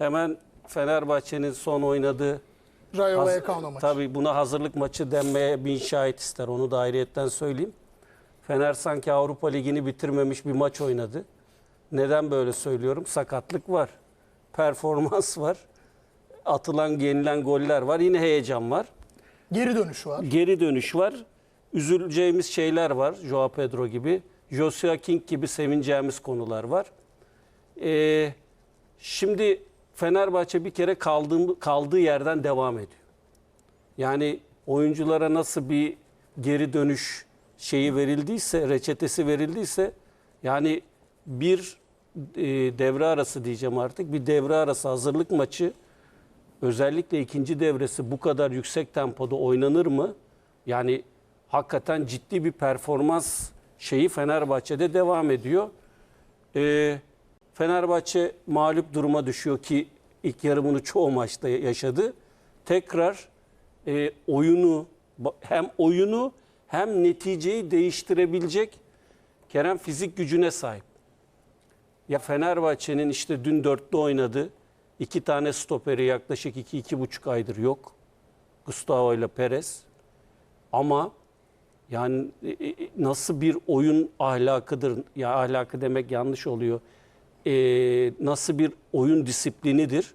Hemen Fenerbahçe'nin son oynadığı Rayo Vallecano maçı. Tabii buna hazırlık maçı denmeye bin şahit ister. Onu da ayrıyetten söyleyeyim. Fener sanki Avrupa Ligi'ni bitirmemiş bir maç oynadı. Neden böyle söylüyorum? Sakatlık var. Performans var. Atılan, yenilen goller var. Yine heyecan var. Geri dönüş var. Geri dönüş var. Üzüleceğimiz şeyler var. Joao Pedro gibi. Joshua King gibi sevineceğimiz konular var. Ee, şimdi Fenerbahçe bir kere kaldığı, kaldığı yerden devam ediyor. Yani oyunculara nasıl bir geri dönüş şeyi verildiyse, reçetesi verildiyse yani bir e, devre arası diyeceğim artık. Bir devre arası hazırlık maçı özellikle ikinci devresi bu kadar yüksek tempoda oynanır mı? Yani hakikaten ciddi bir performans şeyi Fenerbahçe'de devam ediyor. Ee, Fenerbahçe mağlup duruma düşüyor ki ilk yarımını çoğu maçta yaşadı. Tekrar e, oyunu hem oyunu hem neticeyi değiştirebilecek Kerem fizik gücüne sahip. Ya Fenerbahçe'nin işte dün dörtlü oynadı. İki tane stoperi yaklaşık iki, iki buçuk aydır yok. Gustavo ile Perez. Ama yani e, e, nasıl bir oyun ahlakıdır, ya ahlakı demek yanlış oluyor. E, nasıl bir oyun disiplinidir.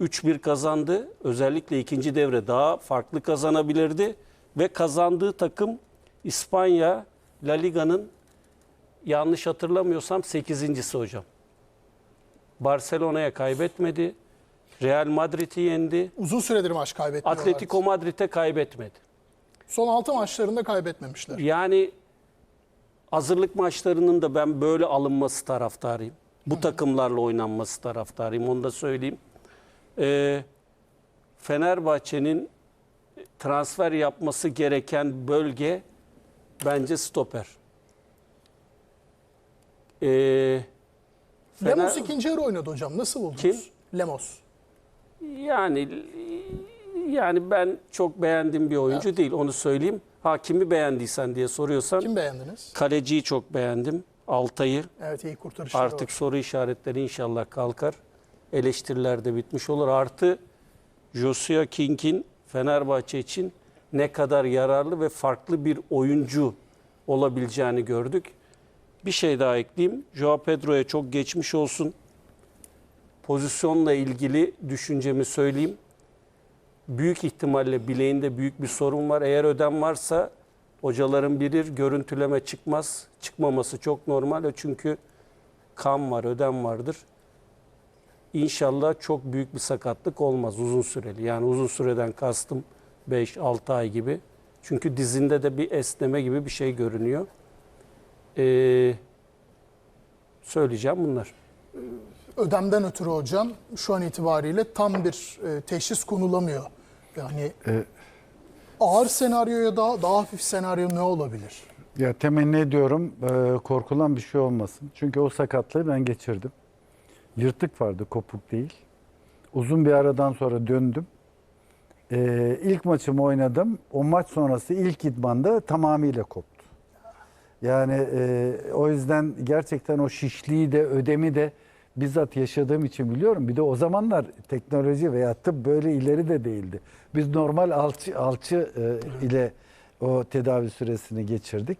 3-1 kazandı. Özellikle ikinci devre daha farklı kazanabilirdi. Ve kazandığı takım İspanya La Liga'nın yanlış hatırlamıyorsam 8.si hocam. Barcelona'ya kaybetmedi. Real Madrid'i yendi. Uzun süredir maç kaybetmiyorlar. Atletico Madrid'e kaybetmedi. Son 6 maçlarında kaybetmemişler. Yani hazırlık maçlarının da ben böyle alınması taraftarıyım. Bu takımlarla oynanması taraftarıyım. Onu da söyleyeyim. Ee, Fenerbahçe'nin transfer yapması gereken bölge bence stoper. Ee, Fener- Lemos ikinci yarı oynadı hocam. Nasıl buldunuz? Kim? Lemos. Yani yani ben çok beğendiğim bir oyuncu değil onu söyleyeyim. Ha kimi beğendiysen diye soruyorsan Kim beğendiniz? kaleciyi çok beğendim. Altay'ı. Evet iyi kurtarışları Artık var. soru işaretleri inşallah kalkar. Eleştiriler de bitmiş olur. Artı Joshua King'in Fenerbahçe için ne kadar yararlı ve farklı bir oyuncu olabileceğini gördük. Bir şey daha ekleyeyim. Joao Pedro'ya çok geçmiş olsun. Pozisyonla ilgili düşüncemi söyleyeyim. Büyük ihtimalle bileğinde büyük bir sorun var. Eğer ödem varsa hocaların bilir görüntüleme çıkmaz. Çıkmaması çok normal. Çünkü kan var, ödem vardır. İnşallah çok büyük bir sakatlık olmaz uzun süreli. Yani uzun süreden kastım 5-6 ay gibi. Çünkü dizinde de bir esneme gibi bir şey görünüyor. Ee, söyleyeceğim bunlar. Ödemden ötürü hocam şu an itibariyle tam bir e, teşhis konulamıyor. Yani E, ağır senaryo ya da daha hafif senaryo ne olabilir? Ya temenni ediyorum e, korkulan bir şey olmasın. Çünkü o sakatlığı ben geçirdim. Yırtık vardı, kopuk değil. Uzun bir aradan sonra döndüm. E, ilk maçımı oynadım. O maç sonrası ilk idmanda tamamıyla koptu. Yani e, o yüzden gerçekten o şişliği de ödemi de bizzat yaşadığım için biliyorum. Bir de o zamanlar teknoloji veya tıp böyle ileri de değildi. Biz normal alçı, alçı e, ile o tedavi süresini geçirdik.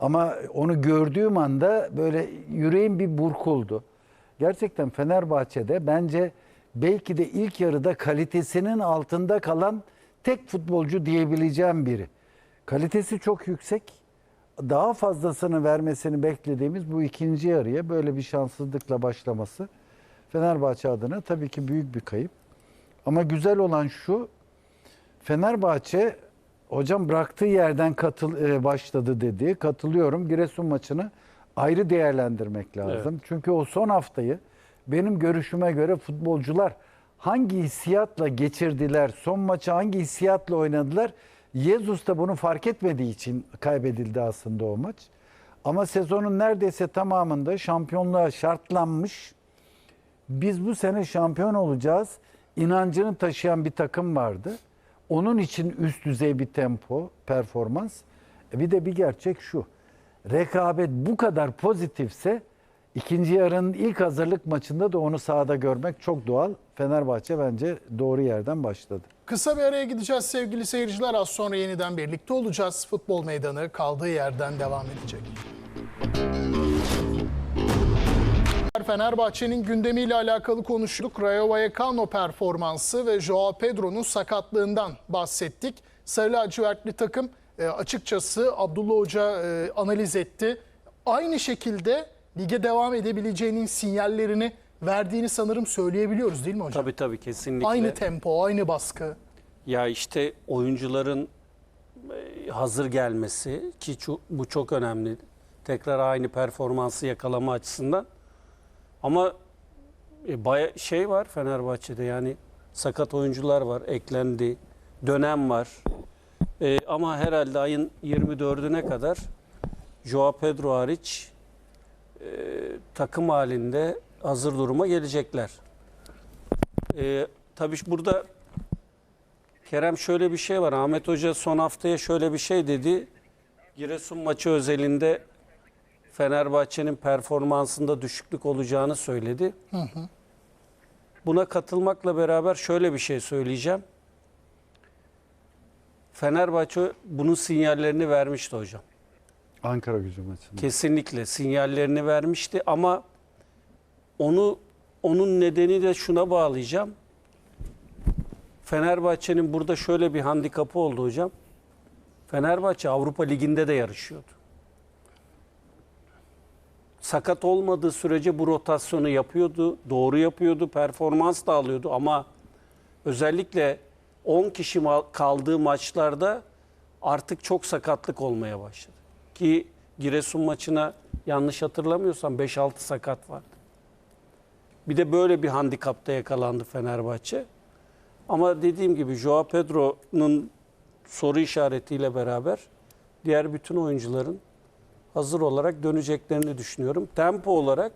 Ama onu gördüğüm anda böyle yüreğim bir burkuldu. Gerçekten Fenerbahçe'de bence belki de ilk yarıda kalitesinin altında kalan tek futbolcu diyebileceğim biri. Kalitesi çok yüksek. Daha fazlasını vermesini beklediğimiz bu ikinci yarıya böyle bir şanssızlıkla başlaması Fenerbahçe adına tabii ki büyük bir kayıp. Ama güzel olan şu Fenerbahçe hocam bıraktığı yerden katıl e, başladı dedi. Katılıyorum. Giresun maçını ayrı değerlendirmek lazım. Çünkü o son haftayı benim görüşüme göre futbolcular hangi hissiyatla geçirdiler, son maçı hangi hissiyatla oynadılar? Jesus da bunu fark etmediği için kaybedildi aslında o maç. Ama sezonun neredeyse tamamında şampiyonluğa şartlanmış biz bu sene şampiyon olacağız inancını taşıyan bir takım vardı. Onun için üst düzey bir tempo, performans. E Bir de bir gerçek şu. Rekabet bu kadar pozitifse İkinci yarının ilk hazırlık maçında da onu sahada görmek çok doğal. Fenerbahçe bence doğru yerden başladı. Kısa bir araya gideceğiz sevgili seyirciler. Az sonra yeniden birlikte olacağız. Futbol meydanı kaldığı yerden devam edecek. Fenerbahçe'nin gündemiyle alakalı konuştuk. Rayo Vallecano performansı ve Joao Pedro'nun sakatlığından bahsettik. Sarı lacivertli takım e, açıkçası Abdullah Hoca e, analiz etti. Aynı şekilde lige devam edebileceğinin sinyallerini verdiğini sanırım söyleyebiliyoruz değil mi hocam? Tabii tabii kesinlikle. Aynı tempo, aynı baskı. Ya işte oyuncuların e, hazır gelmesi ki bu çok önemli. Tekrar aynı performansı yakalama açısından. Ama e, baya şey var Fenerbahçe'de yani sakat oyuncular var, eklendi. Dönem var. E, ama herhalde ayın 24'üne kadar Joao Pedro hariç e, takım halinde hazır duruma gelecekler. E, tabii burada Kerem şöyle bir şey var. Ahmet Hoca son haftaya şöyle bir şey dedi. Giresun maçı özelinde Fenerbahçe'nin performansında düşüklük olacağını söyledi. Buna katılmakla beraber şöyle bir şey söyleyeceğim. Fenerbahçe bunun sinyallerini vermişti hocam. Ankara gücü maçında. Kesinlikle sinyallerini vermişti ama onu onun nedeni de şuna bağlayacağım. Fenerbahçe'nin burada şöyle bir handikapı oldu hocam. Fenerbahçe Avrupa Ligi'nde de yarışıyordu. Sakat olmadığı sürece bu rotasyonu yapıyordu, doğru yapıyordu, performans da alıyordu ama özellikle 10 kişi kaldığı maçlarda artık çok sakatlık olmaya başladı. Ki Giresun maçına yanlış hatırlamıyorsam 5-6 sakat vardı. Bir de böyle bir handikapta yakalandı Fenerbahçe. Ama dediğim gibi Joao Pedro'nun soru işaretiyle beraber diğer bütün oyuncuların hazır olarak döneceklerini düşünüyorum. Tempo olarak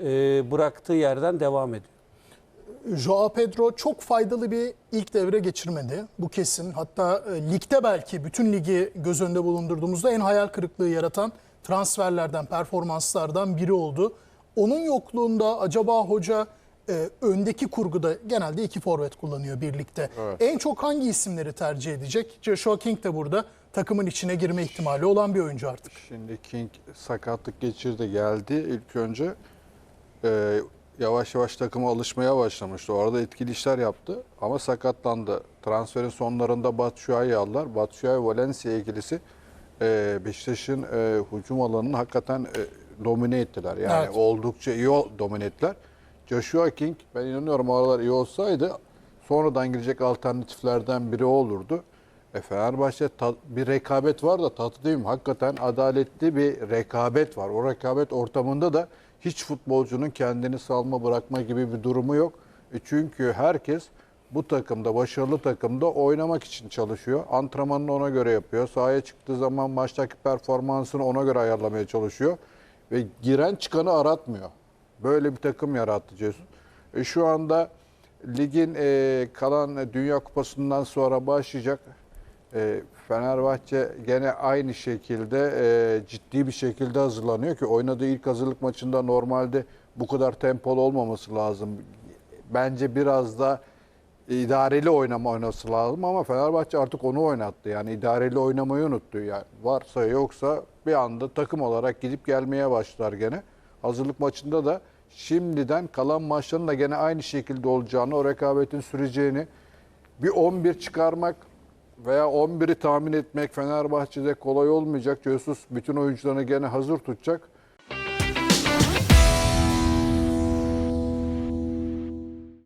e, bıraktığı yerden devam ediyor. Joao Pedro çok faydalı bir ilk devre geçirmedi. Bu kesin. Hatta e, ligde belki bütün ligi göz önünde bulundurduğumuzda en hayal kırıklığı yaratan transferlerden, performanslardan biri oldu. Onun yokluğunda acaba hoca e, öndeki kurguda genelde iki forvet kullanıyor birlikte. En çok hangi isimleri tercih edecek? Joshua King de burada takımın içine girme ihtimali olan bir oyuncu artık. Şimdi King sakatlık geçirdi geldi ilk önce. Ee, yavaş yavaş takıma alışmaya başlamıştı. Orada etkili işler yaptı ama sakatlandı. Transferin sonlarında Batshuayi'yi aldılar. Batshuayi Valencia ikilisi e, Beşiktaş'ın e, hücum alanını hakikaten e, domine ettiler. Yani Evet. oldukça iyi domine ettiler. Joshua King ben inanıyorum oralar iyi olsaydı sonradan girecek alternatiflerden biri olurdu. E Fenerbahçe bir rekabet var da tatlı değil mi? Hakikaten adaletli bir rekabet var. O rekabet ortamında da hiç futbolcunun kendini salma bırakma gibi bir durumu yok. E çünkü herkes bu takımda, başarılı takımda oynamak için çalışıyor. Antrenmanını ona göre yapıyor. Sahaya çıktığı zaman maçtaki performansını ona göre ayarlamaya çalışıyor. Ve giren çıkanı aratmıyor. Böyle bir takım yarattı Cesun. E şu anda ligin e, kalan Dünya Kupası'ndan sonra başlayacak. E, Fenerbahçe gene aynı şekilde e, ciddi bir şekilde hazırlanıyor ki oynadığı ilk hazırlık maçında normalde bu kadar tempolu olmaması lazım. Bence biraz da idareli oynama oynaması lazım ama Fenerbahçe artık onu oynattı. Yani idareli oynamayı unuttu. Yani varsa yoksa bir anda takım olarak gidip gelmeye başlar gene. Hazırlık maçında da şimdiden kalan maçların da gene aynı şekilde olacağını, o rekabetin süreceğini bir 11 çıkarmak veya 11'i tahmin etmek Fenerbahçe'de kolay olmayacak. Jesus bütün oyuncularını gene hazır tutacak.